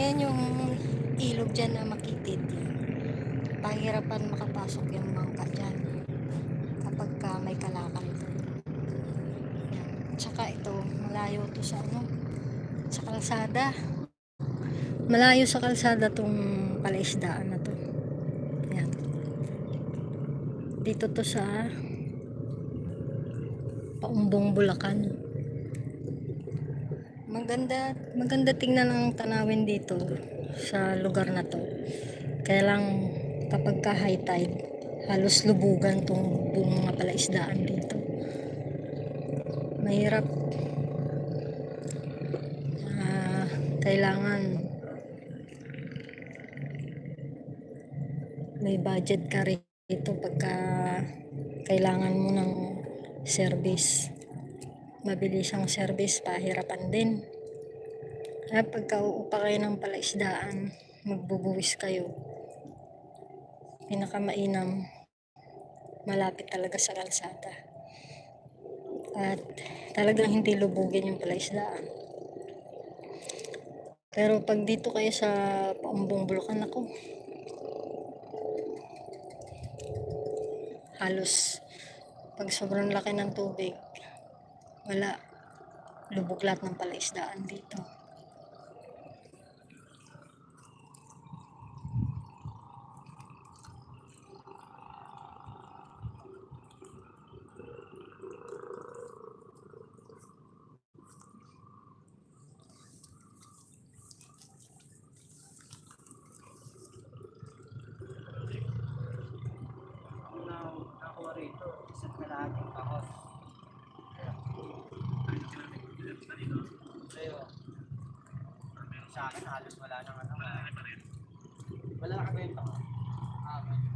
Ayan yung ilog dyan na makitid. Pahirapan makapasok yung bangka dyan. Kapag ka may kalakal. Yan. Tsaka ito, malayo to sa ano, sa kalsada. Malayo sa kalsada tong palaisdaan na to. Yan. Dito to sa Paumbong Bulacan. Maganda, maganda tingnan ang tanawin dito sa lugar na to. Kaya lang kapag ka high tide, halos lubugan tong buong mga palaisdaan dito. Mahirap. Ah, kailangan may budget ka rito pagka kailangan mo ng service mabilis ang service, pahirapan din. Kaya pagka uupa kayo ng palaisdaan, magbubuwis kayo. Pinakamainam, malapit talaga sa kalsada. At talagang hindi lubugin yung palaisdaan. Pero pag dito kayo sa Paumbong Bulacan ako, halos pag sobrang laki ng tubig, wala lubog lahat ng palaisdaan dito rito, isa't kalahating kahon. Sa akin, halos wala nang ano. Wala ka benta ko. Ah,